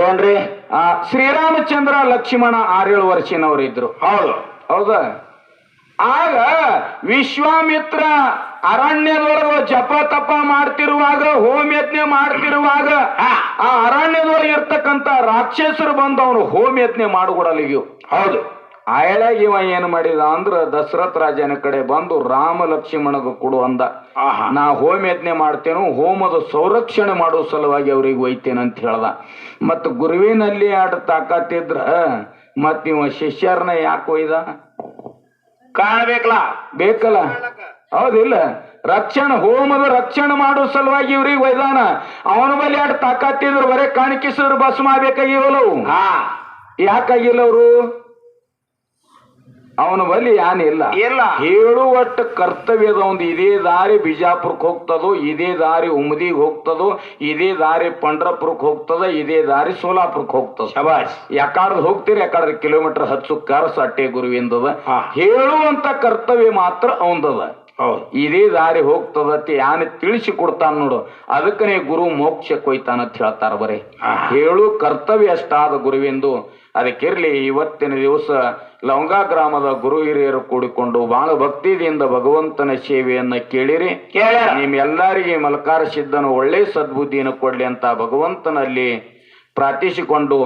ಏನ್ರಿ? ಆ ಶ್ರೀರಾಮಚಂದ್ರ ಲಕ್ಷ್ಮಣ ಆರೇಳು ವರ್ಷನವ್ರು ಇದ್ರು ಹೌದು. ಹೌದಾ? ಆಗ ವಿಶ್ವಾಮಿತ್ರ ಅರಣ್ಯದೊಳಗ ಜಪ ತಪ ಮಾಡ್ತಿರುವಾಗ ಹೋಮ ಯಜ್ಞ ಮಾಡ್ತಿರುವಾಗ ಆ ಅರಣ್ಯದೊಳಗೆ ಇರ್ತಕ್ಕಂತ ರಾಕ್ಷಸರು ಬಂದು ಅವನು ಹೋಮ ಯಜ್ಞ ಮಾಡಿಕೊಡಲಿಗೂ ಹೌದು. ಆಯಳಾಗ ಇವ ಏನ್ ಮಾಡಿದ ಅಂದ್ರ ದಶರಥ ರಾಜನ ಕಡೆ ಬಂದು ರಾಮ ಲಕ್ಷ್ಮಣಗ ಕೊಡು ಅಂದ. ನಾ ಹೋಮ ಯಜ್ಞ ಮಾಡ್ತೇನೋ ಹೋಮದ ಸಂರಕ್ಷಣೆ ಮಾಡೋ ಸಲುವಾಗಿ ಅವ್ರಿಗೆ ಒಯ್ತೇನೆ ಅಂತ ಹೇಳ್ದ. ಮತ್ ಗುರುವಿನಲ್ಲಿ ಆಟ ತಾಕತ್ತಿದ್ರ ಮತ್ ಇವ ಶಿಷ್ಯರನ್ನ ಯಾಕೆ ಒಯ್ದ? ಕಾಣ್ಬೇಕಲ್ಲ? ಬೇಕಲ್ಲ? ಹೌದಿಲ್ಲ. ರಕ್ಷಣೆ ಹೋಮದ ರಕ್ಷಣೆ ಮಾಡೋ ಸಲುವಾಗಿ ಇವ್ರಿಗೆ ಒಯ್ದಾನ. ಅವನ ಮೇಲೆ ಆಟ ತಾಕತ್ತಿದ್ರು ಬರೇ ಕಾಣಿಕಿಸಿದ್ರು ಭಸ್ಮ ಆಗ್ಬೇಕಾಗಿವಲ್ಲವು ಹಾ. ಯಾಕಾಗಿಲ್ಲ ಅವರು? ಅವನ ಬಳಿ ಏನಿಲ್ಲ ಇಲ್ಲ. ಹೇಳುವಷ್ಟು ಕರ್ತವ್ಯದ ಒಂದು ಇದೇ ದಾರಿ ಬಿಜಾಪುರಕ್ಕೆ ಹೋಗ್ತದೋ ಇದೇ ದಾರಿ ಉಮದಿಗೆ ಹೋಗ್ತದೋ ಇದೇ ದಾರಿ ಪಂಡ್ರಪುರಕ್ಕೆ ಹೋಗ್ತದ ಇದೇ ದಾರಿ ಸೋಲಾಪುರಕ್ಕೆ ಹೋಗ್ತದ. ಶಬಾಷ್. ಯಾಕಾಡ್ದು ಹೋಗ್ತೀರಿ? ಯಾಕಾಡ್ರೆ ಕಿಲೋಮೀಟರ್ ಹಚ್ಚು ಕರ್ಸ ಅಟ್ಟೆ ಗುರುವಿಂದದ. ಹೇಳುವಂತ ಕರ್ತವ್ಯ ಮಾತ್ರ ಅವಂದದ ಹೌದು. ಇದೇ ದಾರಿ ಹೋಗ್ತದತಿ ಯಾನ ತಿಳಿಸಿ ಕೊಡ್ತಾನ ನೋಡು. ಅದಕ್ಕನೇ ಗುರು ಮೋಕ್ಷಕ್ಕೆ ಹೋಯ್ತಾನಂತ ಹೇಳ್ತಾರ ಬರೀ. ಹೇಳು ಕರ್ತವ್ಯ ಅಷ್ಟಾದ ಗುರುವೆಂದು. ಅದಕ್ಕಿರ್ಲಿ ಇವತ್ತಿನ ದಿವಸ ಲವಂಗ ಗ್ರಾಮದ ಗುರು ಹಿರಿಯರು ಕೂಡಿಕೊಂಡು ಬಹಳ ಭಕ್ತಿಯಿಂದ ಭಗವಂತನ ಸೇವೆಯನ್ನ ಕೇಳಿರಿ. ನಿಮ್ಮೆಲ್ಲರಿಗೆ ಮಲಕಾರ ಸಿದ್ಧನು ಒಳ್ಳೆ ಸದ್ಬುದ್ಧಿಯನ್ನು ಕೊಡ್ಲಿ ಅಂತ ಭಗವಂತನಲ್ಲಿ ಪ್ರಾರ್ಥಿಸಿಕೊಂಡು.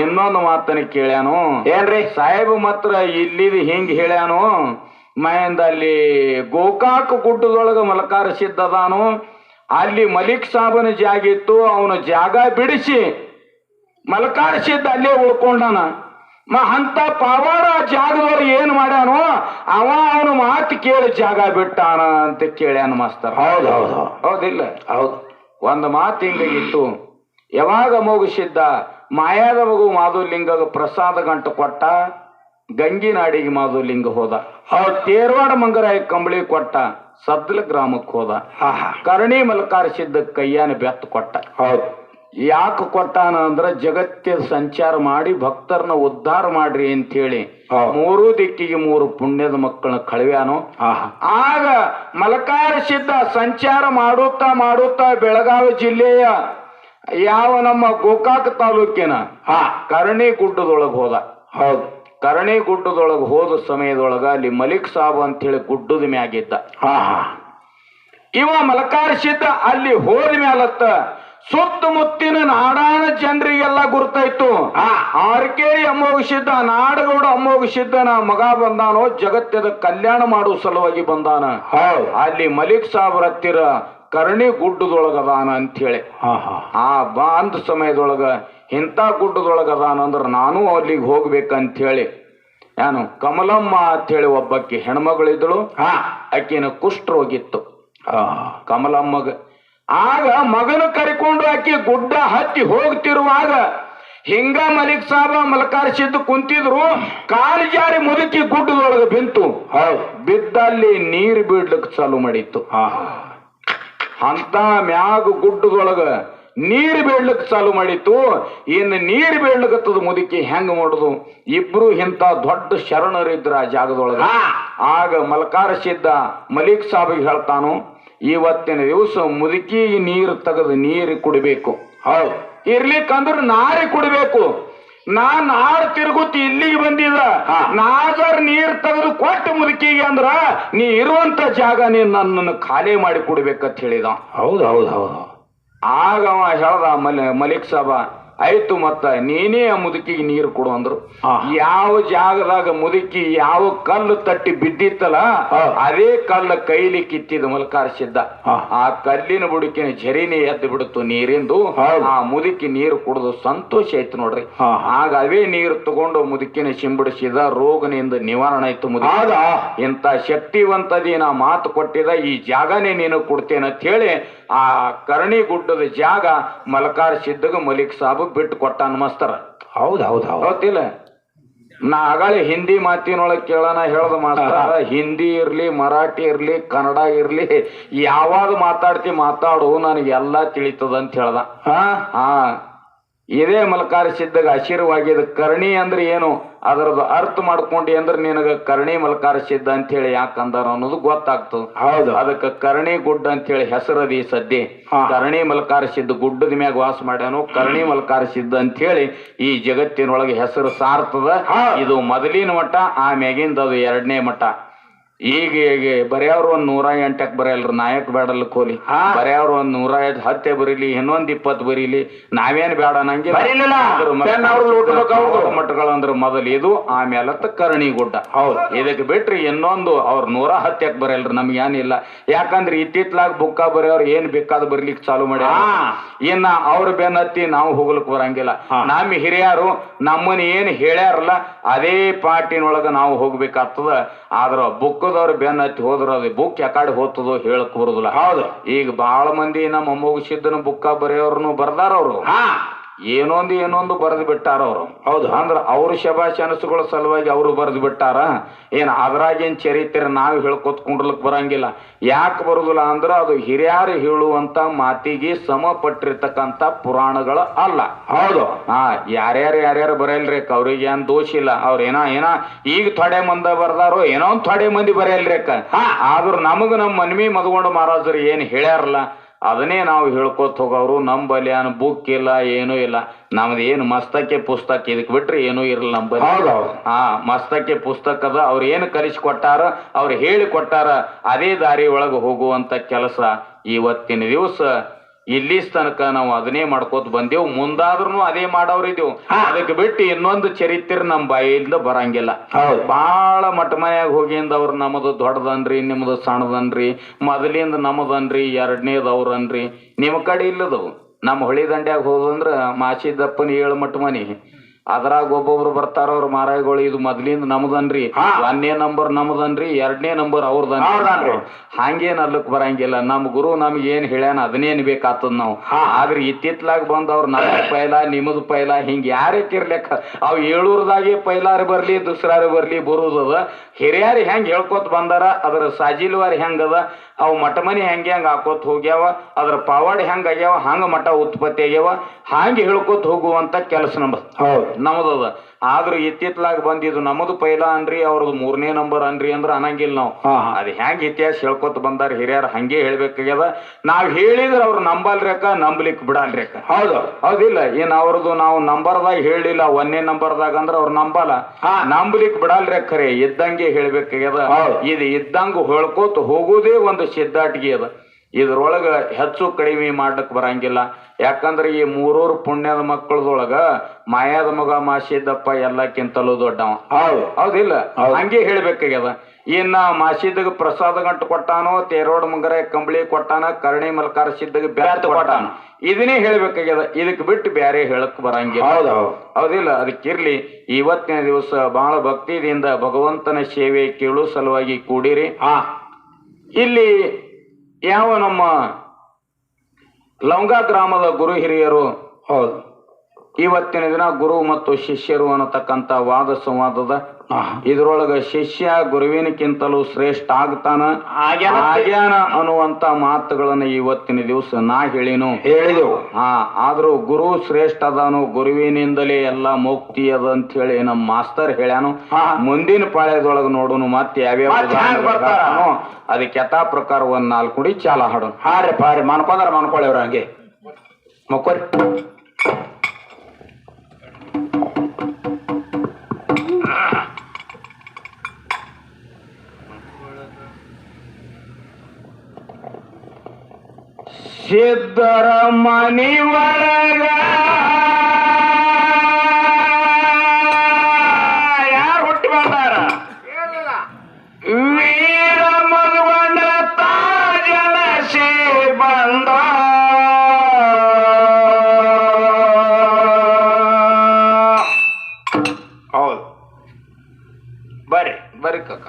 ಇನ್ನೊಂದು ಮಾತನ್ನ ಕೇಳ್ಯಾನು? ಏನ್ರಿ? ಸಾಹೇಬ್ ಮಾತ್ರ ಇಲ್ಲಿ ಹಿಂಗ್ ಹೇಳ್ಯಾನು? ಮೈಂದ ಅಲ್ಲಿ ಗೋಕಾಕ್ ಗುಡ್ಡದೊಳಗ ಮಲಕಾರ ಸಿದ್ಧದಾನು ಅಲ್ಲಿ ಮಲಿಕ್ ಸಾಬನ ಜಾಗ ಇತ್ತು ಅವನ ಜಾಗ ಬಿಡಿಸಿ ಮಲಕಾರ ಸಿದ್ಧ ಅಲ್ಲೇ ಉಳ್ಕೊಂಡಾನ. ಮ ಅಂತ ಪಾವಾಡ ಜಾಗದವರು ಏನ್ ಮಾಡ್ಯಾನೋ ಅವ ಅವನ ಮಾತು ಕೇಳಿ ಜಾಗ ಬಿಟ್ಟಾನ ಅಂತ ಕೇಳ್ಯಾನ ಮಾಸ್ತರ್. ಹೌದು ಹೌದು ಹೌದು. ಹೌದಿಲ್ಲ? ಹೌದು. ಒಂದು ಮಾತು ಹಿಂಗಾಗಿತ್ತು. ಯಾವಾಗ ಮಗುಸಿದ್ದ? ಮಾಯಾದ ಮಗು ಮಾಧುಲಿಂಗ ಪ್ರಸಾದ ಗಂಟು ಕೊಟ್ಟ. ಗಂಗಿನಾಡಿಗೆ ಮಾಧುಲಿಂಗ ಹೋದ. ಹೌದು ತೇರ್ವಾಡ ಮಂಗರಾಯ ಕಂಬಳಿ ಕೊಟ್ಟ ಸದ್ಲ ಗ್ರಾಮಕ್ಕೆ ಹೋದ. ಕರ್ಣಿ ಮಲಕಾರಿಸಿದ್ದ ಕೈಯಾನ ಬೆತ್ತ ಕೊಟ್ಟ. ಹೌದು. ಯಾಕೆ ಕೊಟ್ಟಾನ ಅಂದ್ರ ಜಗತ್ತಿನ ಸಂಚಾರ ಮಾಡಿ ಭಕ್ತರನ್ನ ಉದ್ಧಾರ ಮಾಡ್ರಿ ಅಂತ ಹೇಳಿ. ಮೂರು ದಿಕ್ಕಿಗೆ ಮೂರು ಪುಣ್ಯದ ಮಕ್ಕಳನ್ನ ಕಳವ್ಯಾನೋ. ಆಗ ಮಲಕಾರ ಸಿದ್ಧ ಸಂಚಾರ ಮಾಡುತ್ತಾ ಮಾಡುತ್ತಾ ಬೆಳಗಾವಿ ಜಿಲ್ಲೆಯ ಯಾವ ನಮ್ಮ ಗೋಕಾಕ್ ತಾಲೂಕಿನ ಹಾ. ಕರ್ಣಿ ಗುಡ್ಡದೊಳಗೆ ಹೋದ. ಹೌದು. ಕರ್ಣಿ ಗುಡ್ಡದೊಳಗೆ ಹೋದ ಸಮಯದೊಳಗ ಅಲ್ಲಿ ಮಲಿಕ್ ಸಾಬ್ ಅಂತೇಳಿ ಗುಡ್ಡದ ಮ್ಯಾಗಿದ್ದ. ಹಾ ಹಾ ಇವ ಮಲಕಾರ್ಸಿದ ಅಲ್ಲಿ ಹೋದ ಮ್ಯಾಲತ್ತ ಸುತ್ತಮುತ್ತಿನ ನಾಡಾನ ಜನರಿಗೆಲ್ಲ ಗುರ್ತಾಯ್ತು. ಆರ್ಕೇರಿ ಅಮ್ಮೋಗಿಸಿದ್ದ ನಾಡಗೌಡ ಅಮ್ಮೋಗಿಸಿದ್ದನ ಮಗ ಬಂದಾನೋ ಜಗತ್ತದ ಕಲ್ಯಾಣ ಮಾಡುವ ಸಲುವಾಗಿ ಬಂದಾನ. ಅಲ್ಲಿ ಮಲಿಕ್ ಸಾಬ್ರ ಹತ್ತಿರ ಕರ್ಣಿ ಗುಡ್ಡದೊಳಗ ಅದಾನ ಅಂಥೇಳಿ. ಹಾ ಹಾ. ಆ ಬಾ ಅಂದ ಸಮಯದೊಳಗ ಇಂಥ ಗುಡ್ಡದೊಳಗ ಅದಾನ ಅಂದ್ರ ನಾನು ಅಲ್ಲಿಗೆ ಹೋಗ್ಬೇಕಂತ ಹೇಳಿ ಏನು ಕಮಲಮ್ಮ ಅಂತೇಳಿ ಒಬ್ಬಕ್ಕೆ ಹೆಣ್ಮಗಳಿದ್ದಳು. ಆಕಿನ ಕುಷ್ಠರೋಗಿತ್ತು ಕಮಲಮ್ಮಗ. ಆಗ ಮಗನ ಕರಿಕೊಂಡು ಆಕಿ ಗುಡ್ಡ ಹತ್ತಿ ಹೋಗ್ತಿರುವಾಗ ಹಿಂಗ ಮಲಿಕ್ ಸಾಬ ಮಲಕಾರಿಸಿದ್ದು ಕುಂತಿದ್ರು ಕಾಲು ಜಾರಿ ಮುದುಕಿ ಗುಡ್ಡದೊಳಗೆ ಬಿಂತು. ಬಿದ್ದಲ್ಲಿ ನೀರು ಬಿಡ್ಲಿಕ್ಕೆ ಚಾಲು ಮಾಡಿತ್ತು. ಅಂತ ಮ್ಯಾಗ ಗುಡ್ಡದೊಳಗ ನೀರು ಬೀಳ್ಲಿಕ್ಕೆ ಚಾಲು ಮಾಡಿತ್ತು. ಇನ್ನು ನೀರು ಬೀಳ್ಲಿಕತ್ತದ ಮುದುಕಿ ಹೆಂಗ್ ಮಾಡುದು? ಇಬ್ರು ಇಂಥ ದೊಡ್ಡ ಶರಣರಿದ್ರ ಆ ಜಾಗದೊಳಗ. ಆಗ ಮಲಕಾರ ಸಿದ್ದ ಮಲಿಕ್ ಸಾಬಿಗೆ ಹೇಳ್ತಾನು ಇವತ್ತಿನ ದಿವಸ ಮುದುಕಿ ನೀರು ತೆಗೆದು ನೀರು ಕುಡಿಬೇಕು. ಹೌದು. ಇರ್ಲಿಕ್ಕಂದ್ರೆ ನಾರಿ ಕುಡಿಬೇಕು. ನಾ ಆರು ತಿರುಗುತ್ತಿ ಇಲ್ಲಿಗೆ ಬಂದಿದ್ರ ನಾಜರ್ ನಾಗರ್ ನೀರ್ ತೆಗೆದು ಕೊಟ್ಟು ಮುದುಕಿಗೆ ಅಂದ್ರ ನೀ ಇರುವಂತ ಜಾಗ ನೀನ್ ನನ್ನನ್ನು ಖಾಲಿ ಮಾಡಿ ಕೊಡ್ಬೇಕಂತ ಹೇಳಿದ. ಹೌದು ಹೌದು ಹೌದು. ಆಗ ಅವ ಹೇಳ್ದ ಮಲ ಮಲಿಕ್ ಸಾಬ ಆಯ್ತು ಮತ್ತ ನೀನೇ ಆ ಮುದುಕಿಗೆ ನೀರು ಕೊಡು ಅಂದ್ರು. ಯಾವ ಜಾಗದಾಗ ಮುದುಕಿ ಯಾವ ಕಲ್ಲು ತಟ್ಟಿ ಬಿದ್ದಿತ್ತಲ್ಲ ಅದೇ ಕಲ್ಲ ಕೈಲಿ ಕಿತ್ತಿದ ಮಲ್ಕಾರಿಸಿದ್ದ. ಆ ಕಲ್ಲಿನ ಬುಡಕಿನ ಝರಿನೇ ಎದ್ದು ಬಿಡುತ್ತು ನೀರಿಂದು. ಆ ಮುದುಕಿ ನೀರು ಕುಡಿದು ಸಂತೋಷ ಆಯ್ತು ನೋಡ್ರಿ. ಆಗ ಅವೇ ನೀರು ತಗೊಂಡು ಮುದುಕಿನ ಸಿಂಬಡಿಸಿದ ರೋಗನಿಂದ ನಿವಾರಣೆ ಆಯ್ತು ಮುದುಕಿ. ಇಂತ ಶಕ್ತಿವಂತದಿ ನಾ ಮಾತು ಕೊಟ್ಟಿದ ಈ ಜಾಗನೇ ನೀನು ಕೊಡ್ತೇನೆ ಅಂತ ಹೇಳಿ ಆ ಕರ್ಣಿ ಗುಡ್ಡದ ಜಾಗ ಮಲಕಾರ ಸಿದ್ದಗ ಮಲಿಕ್ ಸಾಬಗ್ ಬಿಟ್ಟು ಕೊಟ್ಟ ಮಸ್ತರ. ಹೌದು ಹೌದು ಹೌದು. ಗೊತ್ತಿಲ್ಲ. ನಾ ಆಗಳೇ ಹಿಂದಿ ಮಾತಿನೊಳಗೆ ಕೇಳೋಣ ಹೇಳ್ದ ಮಾಸ್ತರ. ಹಿಂದಿ ಇರ್ಲಿ ಮರಾಠಿ ಇರ್ಲಿ ಕನ್ನಡ ಇರ್ಲಿ ಯಾವಾಗ ಮಾತಾಡ್ತಿ ಮಾತಾಡು ನನಗೆ ಎಲ್ಲಾ ತಿಳಿತದ ಅಂತ ಹೇಳ್ದ. ಹಾ? ಹಾ. ಇದೇ ಮಲಕಾರ ಸಿದ್ಧಗ ಹಸಿರವಾಗಿದೆ ಕರ್ಣಿ ಅಂದ್ರೆ ಏನು? ಅದರದ್ದು ಅರ್ಥ ಮಾಡ್ಕೊಂಡಿ ಅಂದ್ರೆ ನಿನಗ ಕರ್ಣಿ ಮಲಕಾರ ಸಿದ್ಧ ಅಂತ ಹೇಳಿ ಯಾಕಂದಾರ ಅನ್ನೋದು ಗೊತ್ತಾಗ್ತದೆ ಹೌದು. ಅದಕ್ಕೆ ಕರ್ಣಿ ಗುಡ್ಡ ಅಂತ ಹೇಳಿ ಹೆಸರದಿ ಸದ್ಯ ಹಾ. ಕರ್ಣಿ ಮಲಕಾರ ಸಿದ್ಧ ಗುಡ್ಡದ ಮ್ಯಾಗ ವಾಸ ಮಾಡ್ಯಾನು ಕರ್ಣಿ ಮಲಕಾರ ಸಿದ್ಧ ಅಂತ ಹೇಳಿ ಈ ಜಗತ್ತಿನೊಳಗೆ ಹೆಸರು ಸಾರ್ತದ. ಇದು ಮೊದಲಿನ ಮಠ ಆಮ್ಯಾಗಿಂದ ಮ್ಯಾಗಿಂದ ಅದು ಎರಡನೇ ಮಠ. ಈಗ ಈಗ ಬರೆಯವ್ರು ಒಂದ್ ನೂರ ಎಂಟಕ್ ಬರೆಯಲ್ರಿ ನಾಯಕ್ ಬೇಡಲ್ಲ ಕೋಲಿ. ಹಾ. ಬರೆಯವ್ರು ಒಂದ್ ನೂರ ಐದ್ ಹತ್ತೆ ಬರೀಲಿ ಇನ್ನೊಂದ್ ಇಪ್ಪತ್ ಬರೀಲಿ. ನಾವೇನ್ ಬೇಡ ನಂಗೆ. ಬರೀಲಿಲ್ಲ. ಪೆನ್ ಲೋಟಬೇಕು ಮೊದಲು ಇದು ಆಮೇಲೆ ಕರ್ಣಿ ಗುಡ್ಡ. ಹೌದು. ಇದಕ್ಕೆ ಬಿಟ್ರಿ ಇನ್ನೊಂದು ಅವ್ರ ನೂರ ಹತ್ತಕ್ ಬರಲ್ರಿ ನಮ್ಗೆ ಏನಿಲ್ಲ ಯಾಕಂದ್ರೆ ಇತ್ತಿತ್ಲಾಗ ಬುಕ್ಕ ಬರೆಯವ್ರು ಏನ್ ಬೇಕಾದ್ ಬರ್ಲಿಕ್ಕೆ ಚಾಲು ಮಾಡ್ಯ ಹಾ. ಇನ್ನ ಅವ್ರ ಬೆನ್ನತ್ತಿ ನಾವು ಹೋಗ್ಲಿಕ್ ಬರಂಗಿಲ್ಲ. ಹಾ. ನಮ್ಮ ಹಿರಿಯರು ನಮ್ಮನ್ನ ಏನ್ ಹೇಳ್ಯಾರಲ್ಲ ಅದೇ ಪಾಟಿನೊಳಗ ನಾವು ಹೋಗ್ಬೇಕಾಗ್ತದ. ಆದ್ರ ಬುಕ್ಕದವ್ರ ಬೆನ್ನತ್ತಿ ಹೋದ್ರ ಅದು ಬುಕ್ ಯಾಕಡೆ ಹೋಗ್ತದೋ ಹೇಳಕ್ ಬರುದಿಲ್ಲ. ಹೌದು. ಈಗ ಬಹಳ ಮಂದಿ ನಮ್ಮ ಮೊಮ್ಮಗ ಸಿದ್ದನ ಬುಕ್ಕ ಬರೆಯೋರ್ನು ಬರ್ದಾರ ಅವ್ರು. ಹಾ. ಏನೊಂದು ಏನೊಂದು ಬರೆದು ಬಿಟ್ಟಾರ ಅವರು. ಹೌದು. ಅಂದ್ರೆ ಅವರು ಶಬಾಷ್ ಅನಸುಗಳ ಸಲುವಾಗಿ ಅವರು ಬರೆದು ಬಿಟ್ಟಾರ. ಏನು ಅದ್ರಾಗೇನ್ ಚರಿತ್ರೆ ನಾವು ಹೇಳ್ಕೊತ್ ಕುಂಡ್ಲಕ್ ಬರಂಗಿಲ್ಲ. ಯಾಕೆ ಬರುದಿಲ್ಲ ಅಂದ್ರೆ ಅದು ಹಿರಿಯರು ಹೇಳುವಂತ ಮಾತಿಗೆ ಸಮಪಟ್ಟಿರ್ತಕ್ಕಂಥ ಪುರಾಣಗಳು ಪುರಾಣಗಳ ಅಲ್ಲ. ಹೌದು. ಹಾ ಯಾರ್ಯಾರು ಯಾರ್ಯಾರು ಬರೆಯಲ್ರಿ ಅವ್ರಿಗೆ ಏನ್ ದೋಷ ಇಲ್ಲ. ಅವ್ರ ಏನೋ ಏನೋ ಈಗ ಥೊಡೆ ಮಂದ ಬರ್ದಾರು ಏನೋ ಒಂದು ಥೊಡೆ ಮಂದಿ ಬರೆಯಲ್ರಿ ಅಕ್ಕ. ಹಾ. ಆದ್ರೂ ನಮಗ ನಮ್ಮ ಮನ್ಮಿ ಮದ್ಗೊಂಡ ಮಹಾರಾಜರು ಏನು ಹೇಳ್ಯಾರಲ್ಲ ಅದನ್ನೇ ನಾವು ಹೇಳ್ಕೊತ ಹೋಗೋರು ನಮ್ಮ ಬಲ್ಲಿ ಏನು ಬುಕ್ ಇಲ್ಲ ಏನೂ ಇಲ್ಲ. ನಮ್ದು ಏನು ಮಸ್ತಕ್ಕೆ ಪುಸ್ತಕ ಇದಕ್ಕೆ ಬಿಟ್ರೆ ಏನೂ ಇರಲ್ಲ ನಮ್ಮ ಬಲ್ಲಿ ಹೌದು ಹೌದು. ಹಾ ಮಸ್ತಕ್ಕೆ ಪುಸ್ತಕದ ಅವ್ರು ಏನು ಕಲಿಸ್ಕೊಟ್ಟಾರ ಅವ್ರು ಹೇಳಿ ಕೊಟ್ಟಾರ ಅದೇ ದಾರಿ ಒಳಗೆ ಹೋಗುವಂತ ಕೆಲಸ ಇವತ್ತಿನ ದಿವಸ. ಇಲ್ಲಿ ತನಕ ನಾವು ಅದನ್ನೇ ಮಾಡ್ಕೋತ ಬಂದೇವು. ಮುಂದಾದ್ರೂ ಅದೇ ಮಾಡೋರಿದ್ದೇವು. ಅದಕ್ಕೆ ಬಿಟ್ಟು ಇನ್ನೊಂದು ಚರಿತ್ರೆ ನಮ್ಮ ಬಾಯಿಯಿಂದ ಬರಂಗಿಲ್ಲ. ಬಹಳ ಬಾಳ ಮಠ ಮನೆಯಾಗ ಹೋಗಿಂದ ಅವ್ರು ನಮ್ಮದು ದೊಡ್ಡದನ್ರಿ ನಿಮ್ಮದು ಸಣ್ಣದನ್ರಿ ಮೊದಲಿಂದ ನಮ್ಮದನ್ರಿ ಎರಡನೇದು ಅವ್ರನ್ರಿ. ನಿಮ್ಮ ಕಡೆ ಇಲ್ಲದವು. ನಮ್ಮ ಹೊಳಿ ದಂಡ್ಯಾಗ ಹೋದಂದ್ರ ಮಾಸಿದಪ್ಪನ ಏಳು ಮಠ ಮನಿ. ಅದ್ರಾಗ ಒಬ್ಬೊಬ್ರು ಬರ್ತಾರ ಅವ್ರ ಮಾರಾಯಗಳು ಇದು ಮೊದ್ಲಿಂದ ನಮ್ದನ್ರಿ ಹಾ. ಒಂದನೇ ನಂಬರ್ ನಮ್ದನ್ರಿ ಎರಡನೇ ನಂಬರ್ ಅವ್ರದನ್ರಿ ಅವ್ರ್ದನ್ರಿ. ಹಂಗೇನ್ ಅಲ್ಲಕ್ ಬರಂಗಿಲ್ಲ ನಮ್ ಗುರು ನಮ್ಗೆ ಏನ್ ಹೇಳ್ಯಾನ ಅದನ್ನೇನ್ ಬೇಕಾತದ್ ನಾವು ಹಾ. ಆದ್ರೆ ಇತ್ತಿತ್ಲಾಗ ಬಂದ್ ಅವ್ರ ನಮ್ ಪೈಲ ನಿಮ್ಮದು ಪೈಲ ಹಿಂಗ ತಿರ್ಲೆಕ್ಕ ಅವ್ ಏಳೂರ್ದಾಗೆ ಪೈಲಾರ ಬರ್ಲಿ ದುಸ್ರಾರ ಬರ್ಲಿ ಬರುದದ ಹಿರಿಯರು ಹೆಂಗ್ ಹೇಳ್ಕೊತ ಬಂದಾರ ಅದ್ರ ಸಾಜಿಲ್ವಾರಿ ಹೆಂಗದ ಅವು ಮಠ ಮನಿ ಹೆಂಗೆ ಹೆಂಗೆ ಹಾಕೋತ್ ಹೋಗ್ಯಾವ ಅದ್ರ ಪಾವಾಡಿ ಹೆಂಗ್ ಆಗ್ಯಾವ ಹಂಗ ಮಠ ಉತ್ಪತ್ತಿ ಆಗ್ಯಾವ ಹಂಗೆ ಹೇಳ್ಕೊತ ಹೋಗುವಂತ ಕೆಲಸ ನಮ್ದು. ಹೌದು. ನಮ್ಮದದ ಆದ್ರೂ ಇತ್ತಿತ್ಲಾಗ ಬಂದಿದ್ದು ನಮ್ಮದು ಪೈಲ ಅನ್ರಿ ಅವ್ರದ್ದು ಮೂರನೇ ನಂಬರ್ ಅನ್ರಿ ಅಂದ್ರ ಅನ್ನಂಗಿಲ್ಲ ನಾವು. ಅದ್ ಹೆಂಗ್ ಇತಿಹಾಸ ಹೇಳ್ಕೊತ ಬಂದಾರ ಹಿರಿಯರ್ ಹಂಗೆ ಹೇಳ್ಬೇಕಾಗ್ಯದ. ನಾವ್ ಹೇಳಿದ್ರ ಅವ್ರು ನಂಬಲ್ರಕ್ಕ ನಂಬಲಿಕ್ ಬಿಡಲ್ರಕ್ಕ ಹೌದು. ಹೌದಿಲ್ಲ ಏನ್ ಅವ್ರದ್ದು ನಾವು ನಂಬರ್ದಾಗ ಹೇಳಿಲ್ಲ ಒಂದೇ ನಂಬರ್ದಾಗ ಅಂದ್ರ ಅವ್ರು ನಂಬಲ್ಲ. ನಂಬಲಿಕ್ ಬಿಡಲ್ರಿ ಖರೆ ಇದ್ದಂಗೆ ಹೇಳ್ಬೇಕಾಗ್ಯದ. ಇದು ಇದ್ದಂಗ ಹೇಳ್ಕೋತ ಹೋಗುದೇ ಒಂದು ಸಿದ್ಧಾಟಿಗೆ ಅದ. ಇದ್ರೊಳಗ ಹೆಚ್ಚು ಕಡಿಮೆ ಮಾಡಕ್ ಬರಂಗಿಲ್ಲ. ಯಾಕಂದ್ರೆ ಈ ಮೂರೂರು ಪುಣ್ಯದ ಮಕ್ಕಳದೊಳಗ ಮಾಯಾದ ಮಗ ಮಾಸಿದ್ದಪ್ಪ ಎಲ್ಲಕ್ಕಿಂತಲೂ ದೊಡ್ಡವ. ಹೌದು. ಹೌದಿಲ್ಲ? ಹಾಗೆ ಹೇಳ್ಬೇಕಾಗ್ಯದ. ಇನ್ನ ಮಾಸಿದ್ದಗ ಪ್ರಸಾದ ಗಂಟು ಕೊಟ್ಟಾನೋ ತೇರೋಡ್ ಮುಂಗರ ಕಂಬಳಿ ಕೊಟ್ಟಾನ ಕರ್ಣಿ ಮಲ್ಕಾರ ಸಿದ್ದಾಗ ಬ್ಯಾತ್ ಕೊಟ್ಟಾನ. ಇದನ್ನೇ ಹೇಳ್ಬೇಕಾಗ್ಯದ. ಇದಕ್ ಬಿಟ್ಟು ಬ್ಯಾರೆ ಹೇಳಕ್ ಬರಂಗಿಲ್ಲ. ಹೌದು ಹೌದು. ಹೌದಿಲ್ಲ? ಅದಕ್ಕಿರ್ಲಿ ಇವತ್ತಿನ ದಿವಸ ಬಹಳ ಭಕ್ತಿಯಿಂದ ಭಗವಂತನ ಸೇವೆ ಕೇಳು ಸಲುವಾಗಿ ಕೂಡಿರಿ. ಆ ಇಲ್ಲಿ ಯಾವ ನಮ್ಮ ಲವಂಗ ಗ್ರಾಮದ ಗುರು ಹಿರಿಯರು? ಹೌದು. ಇವತ್ತಿನ ದಿನ ಗುರು ಮತ್ತು ಶಿಷ್ಯರು ಅನ್ನತಕ್ಕಂತ ವಾದ ಸಂವಾದದ ಇದರೊಳಗೆ ಶಿಷ್ಯ ಗುರುವಿನಕ್ಕಿಂತಲೂ ಶ್ರೇಷ್ಠ ಆಗ್ತಾನ? ಆಗ್ಯಾನ. ಅನ್ನುವಂತ ಮಾತುಗಳನ್ನ ಇವತ್ತಿನ ದಿವಸ ನಾ ಹೇಳಿನು. ಹೇಳಿದೆವು. ಹಾ ಆದ್ರೂ ಗುರು ಶ್ರೇಷ್ಠ ಅದಾನು ಗುರುವಿನಿಂದಲೇ ಎಲ್ಲಾ ಮುಕ್ತಿ ಅದ ಅಂತ ಹೇಳಿ ನಮ್ಮ ಮಾಸ್ತರ್ ಹೇಳ್ಯಾನು. ಮುಂದಿನ ಪಾಳ್ಯದೊಳಗ ನೋಡುನು ಮತ್ತೆ ಯಾವ್ಯಾವ ಮತ್ತ್ ಹ್ಯಾಂಗ್ ಉದಾಹರಣೆಗಳು ಬರ್ತಾರ? ಬರ್ತಾನೋ, ಅದಕ್ಕೆ ಯಥಾ ಪ್ರಕಾರ ಒಂದ್ ನಾಲ್ಕು ಕುಡಿ ಚಾಲ ಹಾಡು ಹಾರಿ ಪಾರಿ ಮನ್ಕೊಂಡ್ರ ಮನ್ಕೊಳ್ಳೆವ್ರ ಹಂಗೆ. ಮಕ್ಕೋರಿ. ಸಿದ್ಧರ ಮನಿ ಒಳಗ ಯಾರು ಹುಟ್ಟಿ ಬಂದಾರ? ವೀರ ಮಲ್ಗೊಂಡ ತಾಜನ ಸೇ ಬಂದ. ಹೌದು. ಬರ್ರಿ ಬರ್ರಿ ಕಕ್ಕ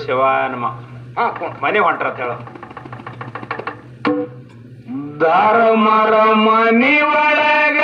ಶಿವ ನಮ್ಮ ಹಾ ಮನೆ ಹೊಂಟ್ರ ಹೇಳ. ದಾರ ಮರ ಮನಿ ಒಳಗ